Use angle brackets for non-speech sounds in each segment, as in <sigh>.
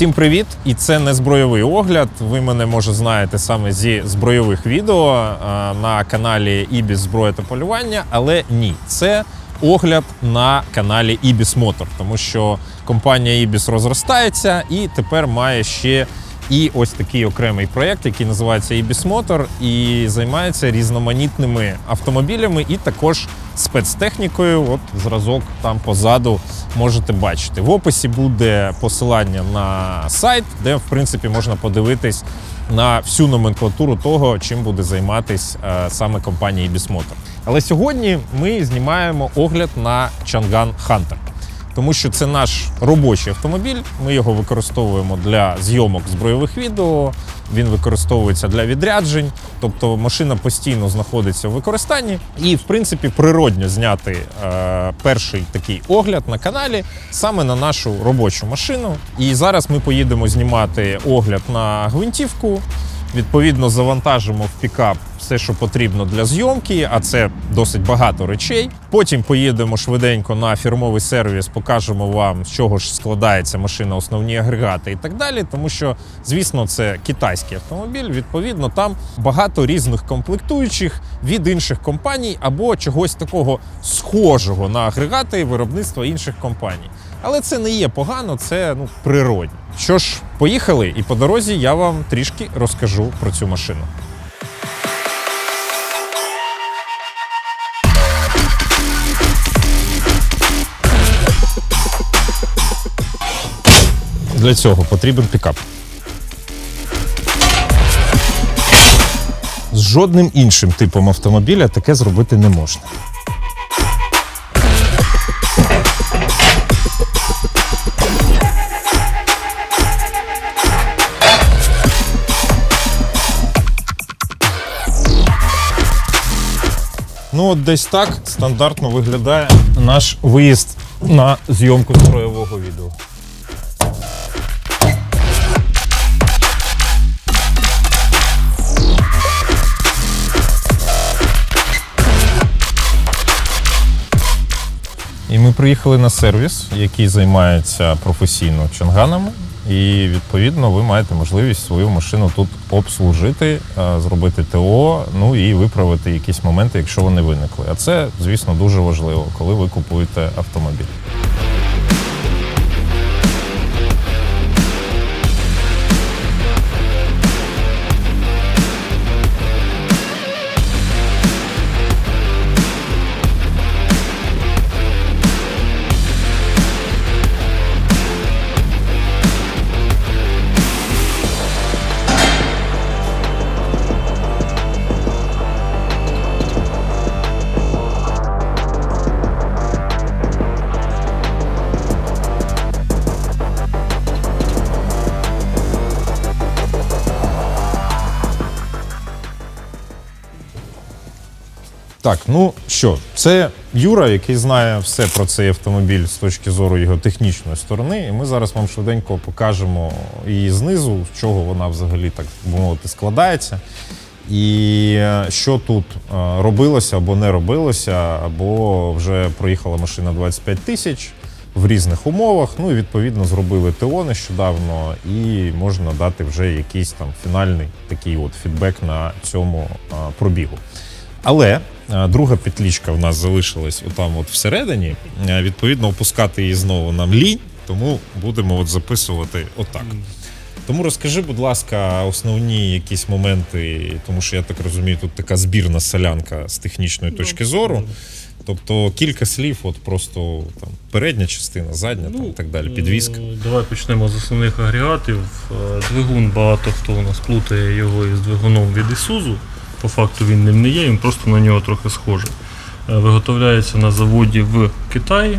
Всім привіт! І це не збройовий огляд. Ви мене може знаєте саме зі збройових відео е, на каналі Ібіс Зброя та полювання, але ні, це огляд на каналі Ібіс Мотор, тому що компанія Ібіс розростається і тепер має ще і ось такий окремий проєкт, який називається Ібіс Мотор, і займається різноманітними автомобілями і також спецтехнікою. От зразок там позаду можете бачити. В описі буде посилання на сайт, де в принципі можна подивитись на всю номенклатуру того, чим буде займатись е, саме компанія Ibis Motor. Але сьогодні ми знімаємо огляд на Chang'an Hunter. Тому що це наш робочий автомобіль. Ми його використовуємо для зйомок збройових відео. Він використовується для відряджень, тобто машина постійно знаходиться в використанні. І, в принципі, природньо зняти е, перший такий огляд на каналі саме на нашу робочу машину. І зараз ми поїдемо знімати огляд на гвинтівку. Відповідно, завантажимо в пікап все, що потрібно для зйомки, а це досить багато речей. Потім поїдемо швиденько на фірмовий сервіс, покажемо вам, з чого ж складається машина, основні агрегати і так далі. Тому що, звісно, це китайський автомобіль. Відповідно, там багато різних комплектуючих від інших компаній або чогось такого схожого на агрегати виробництва інших компаній. Але це не є погано, це ну природньо. Що ж, поїхали, і по дорозі я вам трішки розкажу про цю машину. Для цього потрібен пікап. З жодним іншим типом автомобіля таке зробити не можна. Ну, от десь так стандартно виглядає наш виїзд на зйомку строєвого відео. І ми приїхали на сервіс, який займається професійно чанганами. І відповідно ви маєте можливість свою машину тут обслужити, е, зробити ТО, ну і виправити якісь моменти, якщо вони виникли. А це, звісно, дуже важливо, коли ви купуєте автомобіль. Так, ну що, це Юра, який знає все про цей автомобіль з точки зору його технічної сторони. І ми зараз вам швиденько покажемо її знизу, з чого вона взагалі так би мовити складається. І е, що тут е, робилося або не робилося, або вже проїхала машина 25 тисяч в різних умовах. Ну і відповідно зробили ТО нещодавно, і можна дати вже якийсь там фінальний такий от фідбек на цьому е, пробігу. Але друга петлічка в нас залишилась отам от всередині. Відповідно, опускати її знову нам лінь, тому будемо от записувати отак. Тому розкажи, будь ласка, основні якісь моменти, тому що я так розумію, тут така збірна солянка з технічної точки зору. Тобто кілька слів, от просто там передня частина, задня там, і так далі, підвізка. е, Давай почнемо з основних агрегатів. Е, Двигун багато хто у нас плутає його із двигуном від Isuzu. По факту він ним не є, він просто на нього трохи схожий. Е, Виготовляється на заводі в Китаї.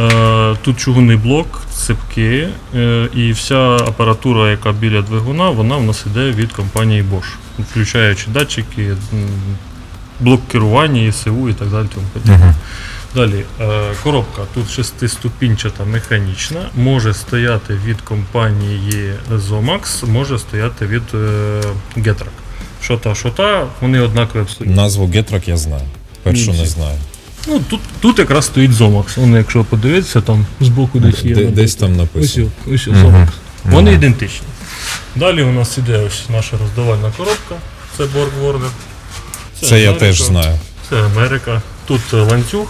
Е, Тут чугунний блок, цепки е, і вся апаратура, яка біля двигуна, вона в нас іде від компанії Bosch, включаючи датчики, блок керування, ЄСУ і так далі. Тому. Далі, коробка тут шестиступінчата механічна, може стояти від компанії Zomax, може стояти від Getrack. Що та, що та, вони однакові абсолютно. Назву Getrack я знаю. Першу не Інші. знаю. Ну, тут, тут якраз стоїть Zomax. Воно, якщо подивитися, там збоку десь є. Де- десь там написано. ось, ось Мгм. Zomax. Вони Мгм. ідентичні. Далі у нас іде ось наша роздавальна коробка. Це боргворнер. Це я теж знаю. Це Америка. Тут е, ланцюг.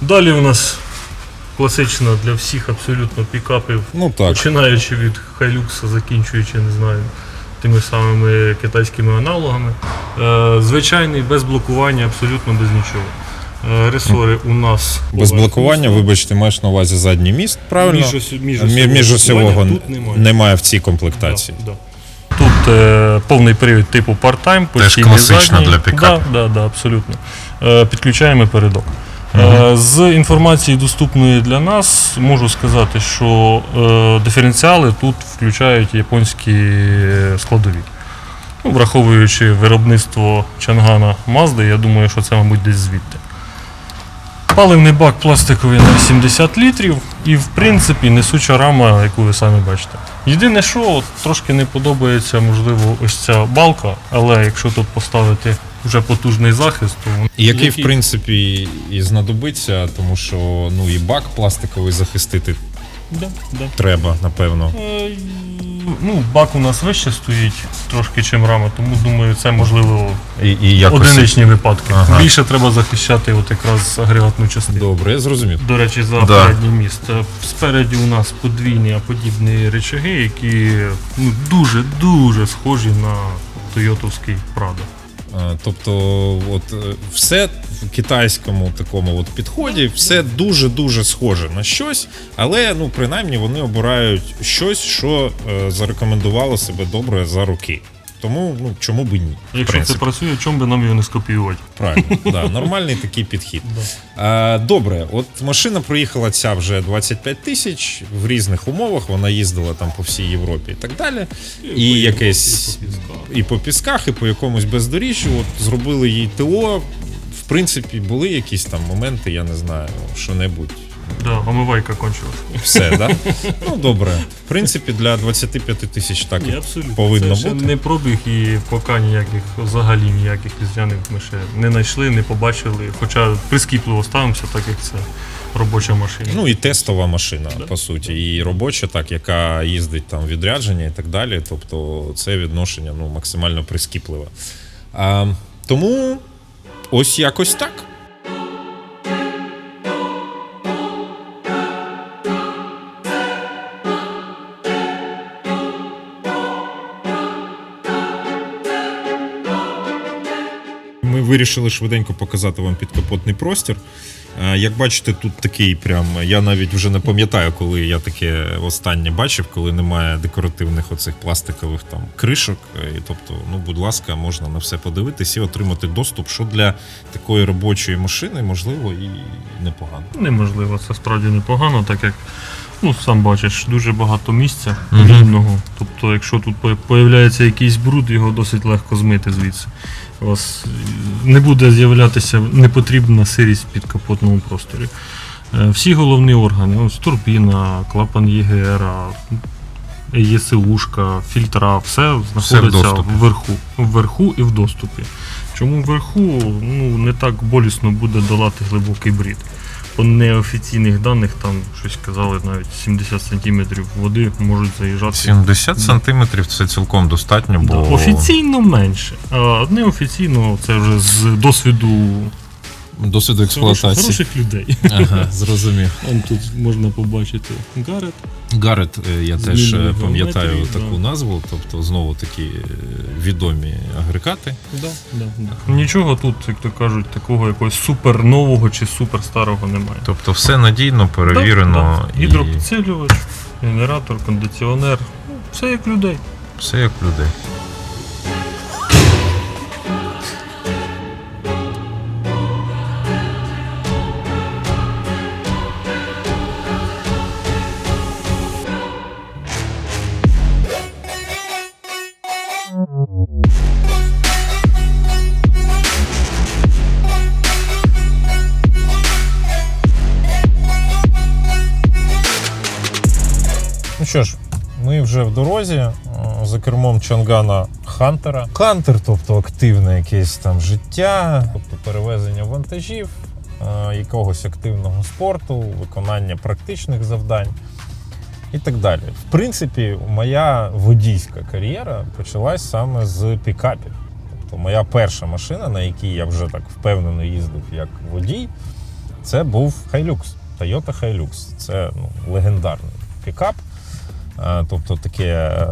Далі у нас класично для всіх абсолютно пікапів, Ну так. починаючи від Hilux, закінчуючи, не знаю, тими самими китайськими аналогами. Е, звичайний, без блокування, абсолютно без нічого. Е, ресори у нас Без блокування, вибачте, маєш на увазі задній міст, правильно? Міжос- Мі- міжосьового блокування немає. немає в цій комплектації. Да, да. Тут е, повний привід типу part-time, постійний класично задній. для пікапів. Да, да, да, абсолютно. Е, підключаємо передок. Е, з інформації, доступної для нас, можу сказати, що е, диференціали тут включають японські е, складові. Ну, враховуючи виробництво Чангана Mazda, я думаю, що це, мабуть, десь звідти. Паливний бак пластиковий на 80 літрів і, в принципі, несуча рама, яку ви самі бачите. Єдине, що трошки не подобається, можливо, ось ця балка, але якщо тут поставити вже потужний захист, то Який, в принципі, і знадобиться, тому що ну і бак пластиковий захистити Да, да. треба, напевно. Е, Ну, бак у нас вище стоїть трошки, чим рама, тому думаю, це можливо І, і якось одиничні випадки. Ага. Більше треба захищати от якраз агрегатну частину. добре, я зрозумів. До речі, за Да. переднє місце. Спереді у нас подвійні аподібні речаги, які ну, дуже дуже схожі на Тойотовський Prado. Тобто, от е, все в китайському такому от підході, все дуже дуже схоже на щось, але ну принаймні вони обирають щось, що е, зарекомендувало себе добре за роки. Тому ну чому би ні? Якщо це працює, чому би нам його не скопіювати? Правильно, да, нормальний такий підхід. <laughs> А, добре, от машина проїхала ця вже 25 тисяч в різних умовах. Вона їздила там по всій Європі і так далі. І якесь і по пісках, і по якомусь бездоріжжю. От зробили їй ТО. В принципі, були якісь там моменти, я не знаю, що-небудь. Да, омивайка кончилась. Все, да? Ну добре. В принципі, для 25 тисяч так Ні, абсолютно. повинно це ще бути. не пробіг і поки ніяких взагалі ніяких різдвяних ми ще не знайшли, не побачили. Хоча прискіпливо ставимося, так як це робоча машина. Ну і тестова машина, Да. по суті, і робоча, так, яка їздить там в відрядження і так далі. Тобто це відношення ну, максимально прискіпливе. А, тому ось якось так. Вирішили швиденько показати вам підкапотний простір. Е, Як бачите, тут такий прям. Я навіть вже не пам'ятаю, коли я таке останнє бачив, коли немає декоративних оцих пластикових там кришок. Е, І, тобто, ну, будь ласка, можна на все подивитись і отримати доступ, що для такої робочої машини, можливо, і непогано. Неможливо, це справді непогано, так як ну, сам бачиш, дуже багато місця Мгм. вільного. Тобто, якщо тут по- появляється якийсь бруд, його досить легко змити звідси. У вас е, не буде з'являтися непотрібна сирість в підкапотному просторі. Е, Всі головні органи, ось турбіна, клапан ЄГР, ЄСУшка, фільтра, все знаходиться доступі. вверху, вверху і в доступі. Чому вверху ну, не так болісно буде долати глибокий брід. По неофіційних даних там щось казали, навіть 70 сантиметрів води можуть заїжджати. 70 сантиметрів це цілком достатньо, Да, бо Офіційно менше, а неофіційно це вже з досвіду досвіду хороших, хороших людей. Ага, <laughs> зрозумів. Вон тут можна побачити Гарет. Гарет, е, я теж е, пам'ятаю таку да. назву, тобто знову такі е, відомі агрегати. Да, да, да. Нічого тут, як то кажуть, такого якогось супер нового чи супер старого немає. Тобто все надійно, перевірено Да, да. Гідропідсилювач, генератор, кондиціонер. Ну, Все як людей. все як людей. Дорозі е, за кермом Чангана Хантера. Хантер, тобто активне якесь там життя, тобто перевезення вантажів, е, якогось активного спорту, виконання практичних завдань. і так далі. В принципі, моя водійська кар'єра почалась саме з пікапів. Тобто моя перша машина, на якій я вже так впевнено їздив як водій, це був Hilux, Toyota Hilux. Це ну, легендарний пікап. Е, Тобто таке е,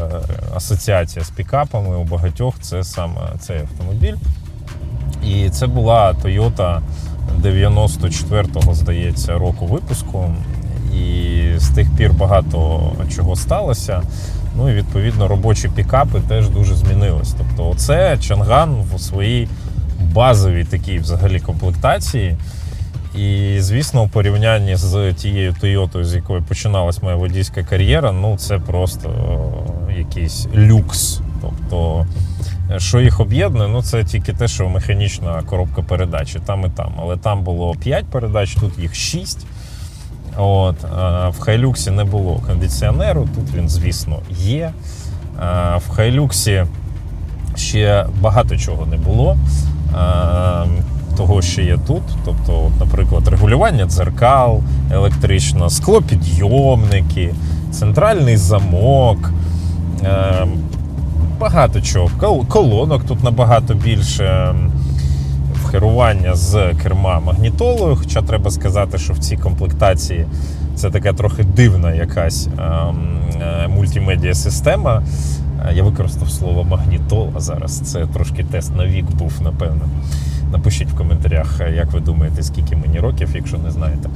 асоціація з пікапами у багатьох це саме цей автомобіль. І це була Toyota 94-го, здається, року випуску. І з тих пір багато чого сталося. Ну і відповідно робочі пікапи теж дуже змінились. Тобто, оце Чанган в своїй базовій такій взагалі комплектації. І звісно, у порівнянні з тією Тойотою, з якої починалась моя водійська кар'єра, ну це просто о, якийсь люкс. Тобто, е, що їх об'єднує, ну це тільки те, що механічна коробка передач, там і там. Але там було 5 передач, тут їх 6. От, а в Хайлюксі не було кондиціонеру, тут він, звісно, є. В Хайлюксі ще багато чого не було. Того, що є тут. Тобто, от, наприклад, регулювання дзеркал, електрично, склопідйомники, центральний замок. Е, багато чого. Кол- Колонок тут набагато більше. Керування з керма магнітолою. Хоча треба сказати, що в цій комплектації це така трохи дивна якась ем, е, мультимедіа система. Е, Я використав слово магнітол, а зараз це трошки тест на вік був, напевно. Напишіть в коментарях, е, як ви думаєте, скільки мені років, якщо не знаєте.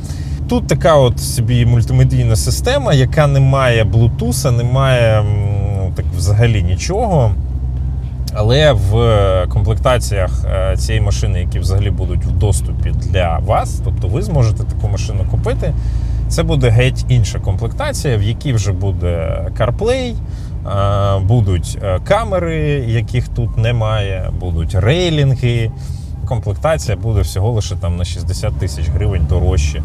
Тут така от собі мультимедійна система, яка не має блутуса, не має ну, так взагалі нічого. Але в комплектаціях е, цієї машини, які взагалі будуть в доступі для вас, тобто ви зможете таку машину купити. Це буде геть інша комплектація, в якій вже буде CarPlay, е, будуть е, камери, яких тут немає, будуть рейлінги. Комплектація буде всього лише там на 60 тисяч гривень дорожче,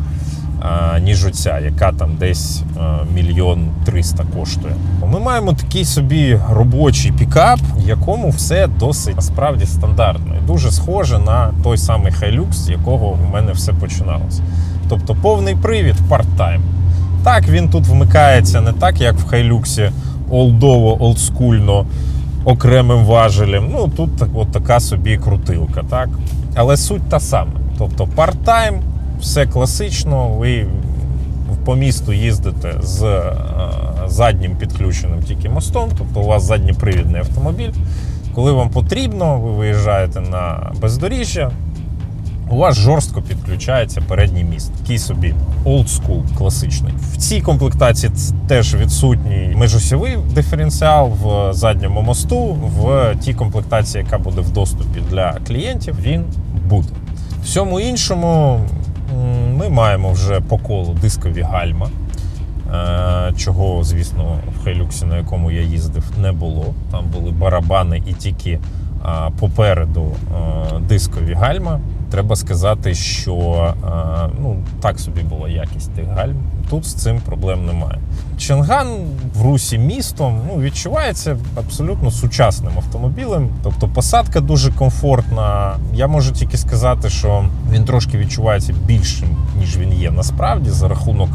ніж оця, яка там десь мільйон триста коштує. Ми маємо такий собі робочий пікап, в якому все досить насправді стандартно і дуже схоже на той самий Hilux, з якого у мене все починалося. Тобто повний привід part-time. Так, він тут вмикається не так, як в Hilux, олдово, олдскульно, окремим важелем. Ну тут так, от така собі крутилка, так? Але суть та сама. Тобто парт-тайм, все класично, ви по місту їздите з е, заднім підключеним тільки мостом, тобто у вас задній привідний автомобіль. Коли вам потрібно, ви виїжджаєте на бездоріжжя, у вас жорстко підключається передній міст. Такий собі old school класичний. В цій комплектації теж відсутній межосьовий диференціал в задньому мосту. В тій комплектації, яка буде в доступі для клієнтів, він буде. Всьому іншому ми маємо вже по колу дискові гальма. Е, Чого, звісно, в Хайлюксі, на якому я їздив, не було. Там були барабани і тільки попереду е, дискові гальма. Треба сказати, що е, ну, так собі була якість тих гальм. Тут з цим проблем немає. Ченган в русі містом ну, відчувається абсолютно сучасним автомобілем. Тобто посадка дуже комфортна. Я можу тільки сказати, що він трошки відчувається більшим, ніж він є насправді, за рахунок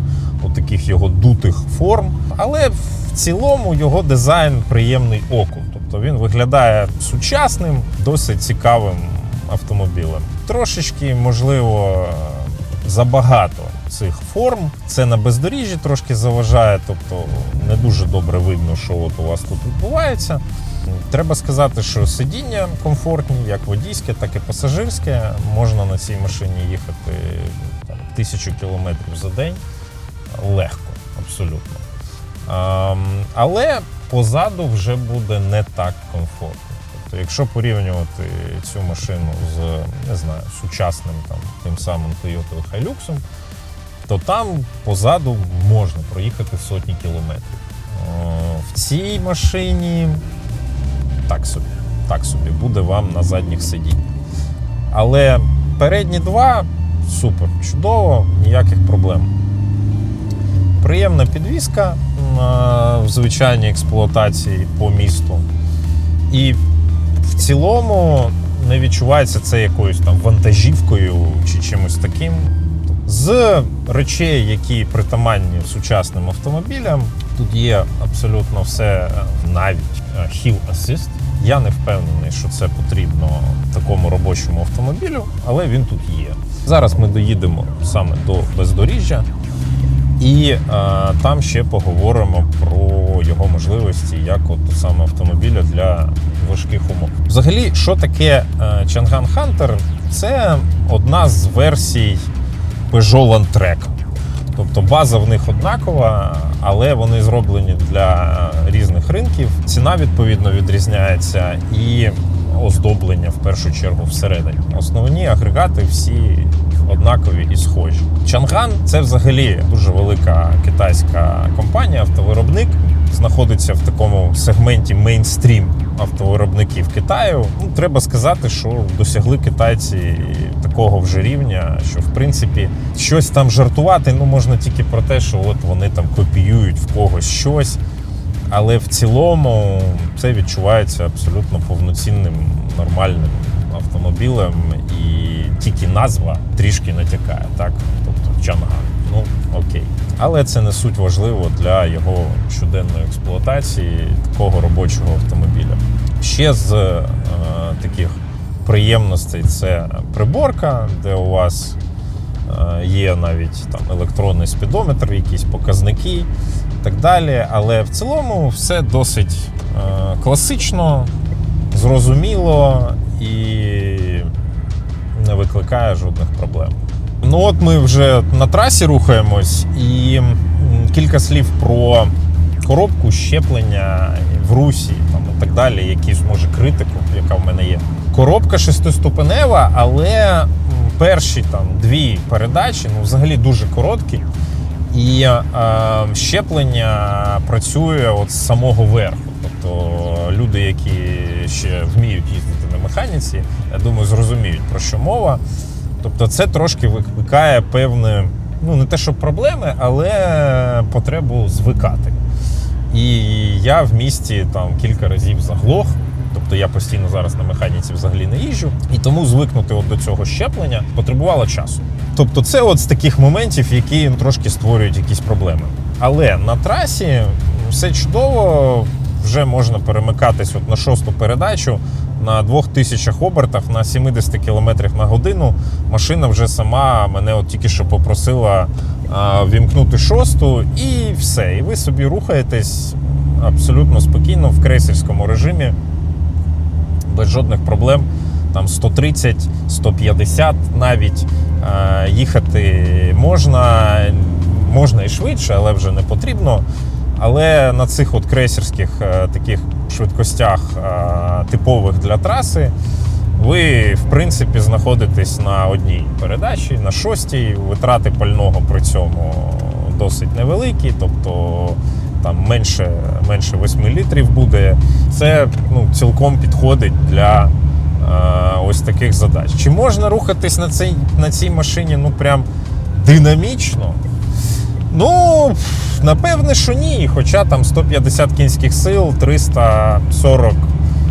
таких його дутих форм. Але в цілому його дизайн приємний оку. Тобто він виглядає сучасним, досить цікавим автомобілем. Трошечки, можливо, забагато цих форм. Це на бездоріжжі трошки заважає, тобто не дуже добре видно, що от у вас тут відбувається. Треба сказати, що сидіння комфортні, як водійське, так і пасажирське. Можна на цій машині їхати там, тисячу кілометрів за день легко, абсолютно. Але позаду вже буде не так комфортно. Тобто, якщо порівнювати цю машину з не знаю, сучасним там, тим самим Toyota Hilux, то там позаду можна проїхати сотні кілометрів. Е, В цій машині так собі, так собі буде вам на задніх сидіннях. Але передні два супер, чудово, ніяких проблем. Приємна підвізка на- в звичайній експлуатації по місту. І в цілому не відчувається це якоюсь там вантажівкою чи чимось таким. З речей, які притаманні сучасним автомобілям, Тут є абсолютно все, е, навіть е, Hill Assist. Я не впевнений, що це потрібно такому робочому автомобілю, але він тут є. Зараз ми доїдемо саме до бездоріжжя, і е, там ще поговоримо про його можливості як от саме автомобіля для важких умов. Взагалі, що таке е, Chang'an Hunter? Це одна з версій Peugeot Landtrek. Тобто база в них однакова, але вони зроблені для різних ринків. Ціна відповідно відрізняється і оздоблення в першу чергу всередині. Основні агрегати всі однакові і схожі. Чанган це взагалі дуже велика китайська компанія, автовиробник. Знаходиться в такому сегменті мейнстрім автовиробників Китаю. Ну, треба сказати, що досягли китайці такого вже рівня, що в принципі щось там жартувати ну можна тільки про те, що от вони там копіюють в когось щось. Але в цілому це відчувається абсолютно повноцінним нормальним автомобілем, і тільки назва трішки натякає, так? Тобто Чанган. Ну окей. Але це не суть важливо для його щоденної експлуатації такого робочого автомобіля. Ще з е, таких приємностей це приборка, де у вас е, є навіть там електронний спідометр, якісь показники і так далі. Але в цілому все досить е, класично, зрозуміло і не викликає жодних проблем. Ну от ми вже на трасі рухаємось, і кілька слів про коробку щеплення в русі там, і так далі, якісь може критику, яка в мене є. Коробка шестиступенева, але перші там дві передачі ну, взагалі дуже короткі. І е, щеплення працює от з самого верху. Тобто люди, які ще вміють їздити на механіці, я думаю, зрозуміють про що мова. Тобто, це трошки викликає певне, ну не те, що проблеми, але потребу звикати. І я в місті там кілька разів заглох. Тобто я постійно зараз на механіці взагалі не їжджу, і тому звикнути от до цього щеплення потребувало часу. Тобто, це от з таких моментів, які трошки створюють якісь проблеми. Але на трасі все чудово, вже можна перемикатись от на шосту передачу на 2000 обертах на 70 км на годину. Машина вже сама мене от тільки що попросила а, вімкнути шосту, і все. І ви собі рухаєтесь абсолютно спокійно в крейсерському режимі без жодних проблем. Там 130, 150 навіть е, їхати можна, можна і швидше, але вже не потрібно. Але на цих от крейсерських е, таких швидкостях, е, типових для траси, ви в принципі знаходитесь на одній передачі, на шостій. Витрати пального при цьому досить невеликі, тобто там менше, менше 8 літрів буде. Це ну, цілком підходить для е, ось таких задач. Чи можна рухатись на цій, на цій машині ну прям динамічно? Ну, напевне, що ні. Хоча там 150 кінських сил, 340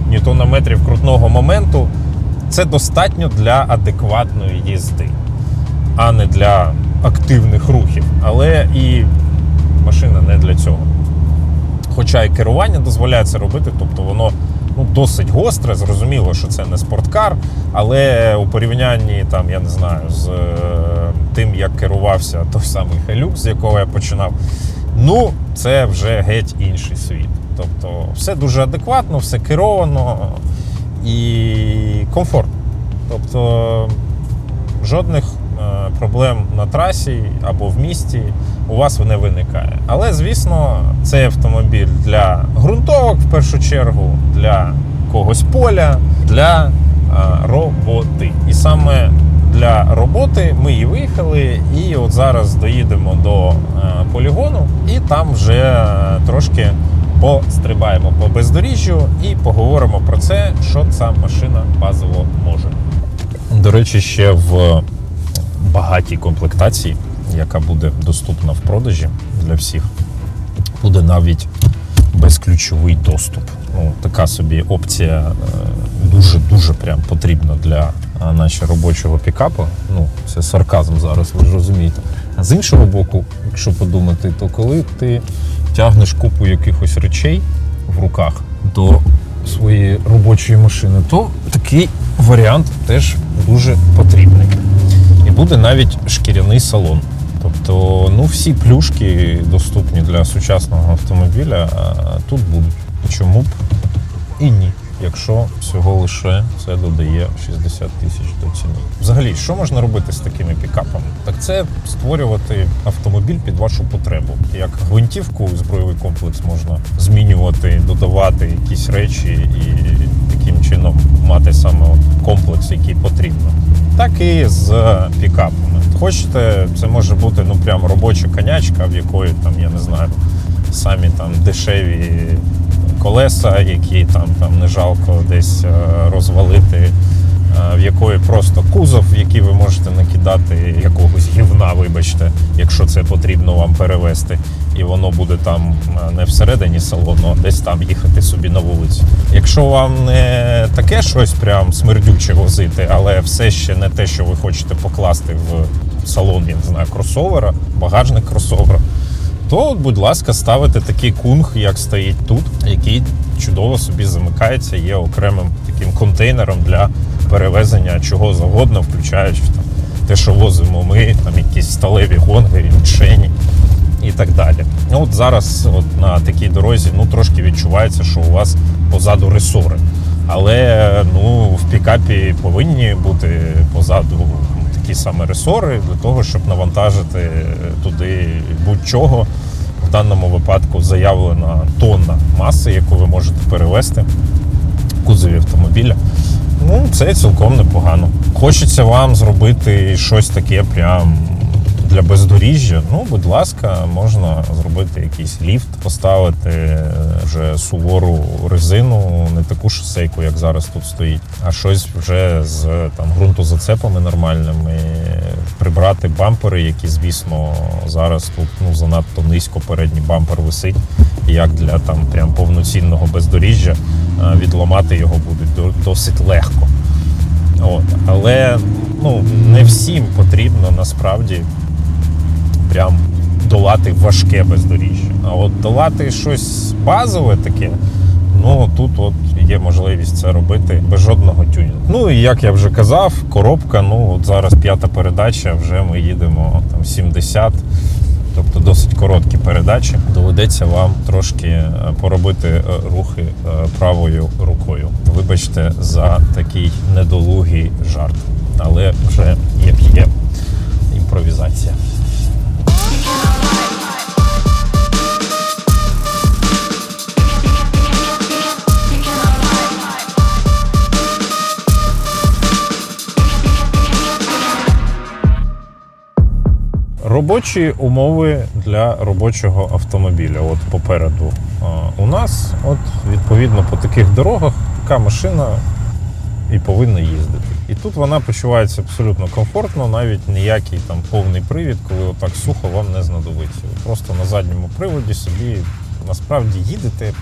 ньютонометрів крутного моменту. Це достатньо для адекватної їзди, а не для активних рухів. Але і машина не для цього. Хоча і керування дозволяє це робити, тобто воно ну, досить гостре, зрозуміло, що це не спорткар, але у порівнянні там, я не знаю, з е, тим, як керувався той самий Hilux, з якого я починав, ну, це вже геть інший світ. Тобто все дуже адекватно, все керовано і комфортно. Тобто жодних е, проблем на трасі або в місті у вас не виникає. Але, звісно, цей автомобіль для ґрунтовок в першу чергу, для когось поля, для е, роботи. І саме для роботи ми і виїхали, і от зараз доїдемо до е, полігону, і там вже трошки пострибаємо по бездоріжжю і поговоримо про це, що ця машина базово може. До речі, ще в багатій комплектації, яка буде доступна в продажі для всіх, буде навіть безключовий доступ. Ну, така собі опція дуже дуже прям потрібна для наче робочого пікапу. Ну, це сарказм зараз, ви ж розумієте. А з іншого боку, якщо подумати, то коли ти тягнеш купу якихось речей в руках до своєї робочої машини, то такий варіант теж дуже потрібний. І буде навіть шкіряний салон. Тобто, ну всі плюшки доступні для сучасного автомобіля тут будуть. Чому б і ні, якщо всього лише це додає 60 тисяч до ціни. Взагалі, що можна робити з такими пікапами? Так це створювати автомобіль під вашу потребу. Як гвинтівку, збройовий комплекс можна змінювати, додавати якісь речі і таким чином мати саме комплекс, який потрібно. Так і з пікапами. Хочете, це може бути ну прям робоча конячка, в якої там, я не знаю, самі там дешеві колеса, які там, там не жалко десь е, розвалити, е, в якої просто кузов, в який ви можете накидати якогось гівна, вибачте, якщо це потрібно вам перевезти. І воно буде там е, не всередині салону, а десь там їхати собі на вулицю. Якщо вам не таке щось прям смердюче возити, але все ще не те, що ви хочете покласти в салон, я не знаю, кросовера, багажник кросовера, то, будь ласка, ставите такий кунг, як стоїть тут, який чудово собі замикається, є окремим таким контейнером для перевезення чого завгодно, включаючи там, те, що возимо ми, там якісь сталеві гонги, мішені і так далі. Ну, От зараз от на такій дорозі ну, трошки відчувається, що у вас позаду ресори. Але ну, в пікапі повинні бути позаду такі саме ресори для того, щоб навантажити туди будь-чого. В даному випадку заявлена тонна маси, яку ви можете перевезти в кузові автомобіля. Ну, це цілком непогано. Хочеться вам зробити щось таке прям для бездоріжжя. Ну, будь ласка, можна зробити якийсь ліфт, поставити е, вже сувору резину, не таку шосейку, як зараз тут стоїть, а щось вже з там ґрунтозацепами нормальними, прибрати бампери, які, звісно, зараз тут ну занадто низько передній бампер висить. Як для там прям повноцінного бездоріжжя е, відламати його буде досить легко. От. Але ну, не всім потрібно насправді прям долати важке бездоріжжя. А от долати щось базове таке, ну тут от є можливість це робити без жодного тюнінгу. Ну і як я вже казав, коробка, ну от зараз п'ята передача, вже ми їдемо там 70. Тобто досить короткі передачі. Доведеться вам трошки е, поробити е, рухи е, правою рукою. Вибачте за такий недолугий жарт, але вже як є імпровізація. Робочі умови для робочого автомобіля. От попереду у нас, от відповідно по таких дорогах, така машина і повинна їздити. І тут вона почувається абсолютно комфортно, навіть ніякий там повний привід, коли отак сухо вам не знадобиться. Ви просто на задньому приводі собі насправді їдете.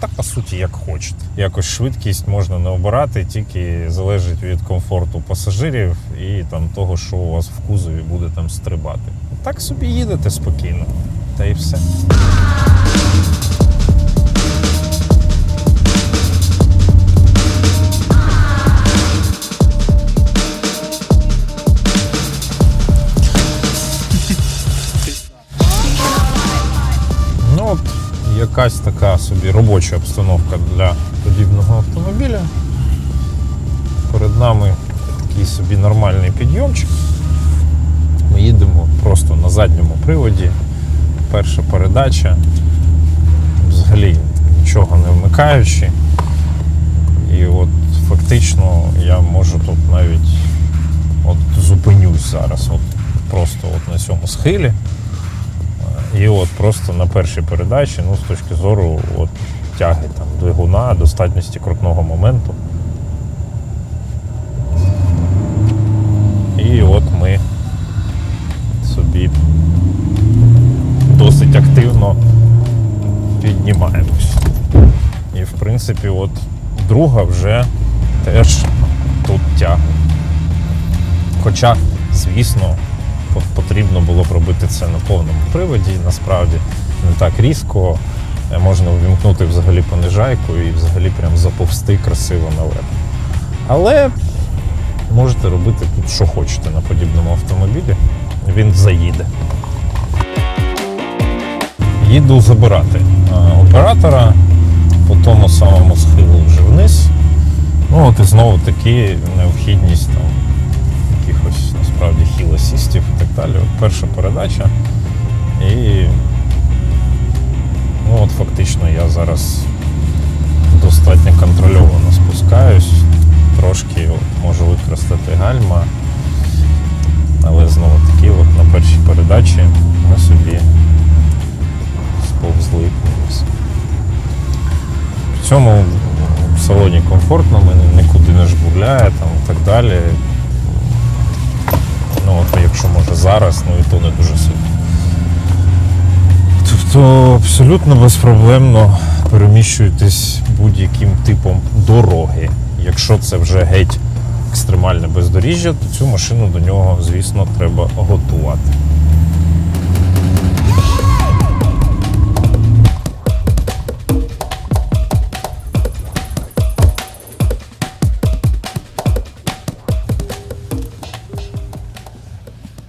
Та по суті, як хочете. Якось швидкість можна не обирати, тільки залежить від комфорту пасажирів і там того, що у вас в кузові буде там стрибати. Так собі їдете спокійно, та й все. Ну якась така собі робоча обстановка для подібного автомобіля. Перед нами такий собі нормальний підйомчик. Ми їдемо просто на задньому приводі. Перша передача. Взагалі нічого не вмикаючи. І от фактично я можу тут навіть от зупинюсь зараз, от просто от на цьому схилі. І от просто на першій передачі, ну, з точки зору от, тяги там, двигуна, достатності крутного моменту. І от ми собі досить активно піднімаємось. І в принципі, от друга вже теж тут тягне. Хоча, звісно, потрібно було б робити це на повному приводі, насправді. не так різко. Е, Можна ввімкнути взагалі понижайку і взагалі прям заповзти красиво наверх. Але можете робити тут, що хочете на подібному автомобілі. Він заїде. Їду забирати е, оператора по тому самому схилу вже вниз. Ну от і знову таки необхідність там якихось насправді хіл-асістів і так далі. От перша передача. І ну, от фактично я зараз достатньо контрольовано спускаюсь. Трошки от, можу використати гальма. Але знову таки, от на першій передачі ми собі сповзли вниз. В цьому в салоні комфортно, мене нікуди не жбурляє там, і так далі. Ну, от, якщо може зараз, ну і то не дуже сильно. Тобто абсолютно безпроблемно переміщуєтесь будь-яким типом дороги. Якщо це вже геть екстремальне бездоріжжя, то цю машину до нього, звісно, треба готувати.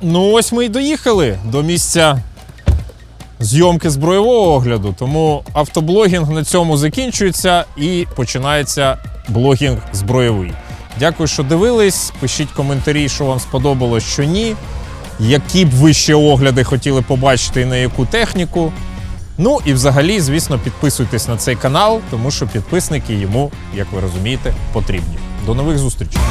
Ну, ось ми й доїхали до місця зйомки збройового огляду. Тому автоблогінг на цьому закінчується і починається блогінг збройовий. Дякую, що дивились. Пишіть коментарі, що вам сподобалось, що ні. Які б ви ще огляди хотіли побачити і на яку техніку. Ну і взагалі, звісно, підписуйтесь на цей канал, тому що підписники йому, як ви розумієте, потрібні. До нових зустрічей!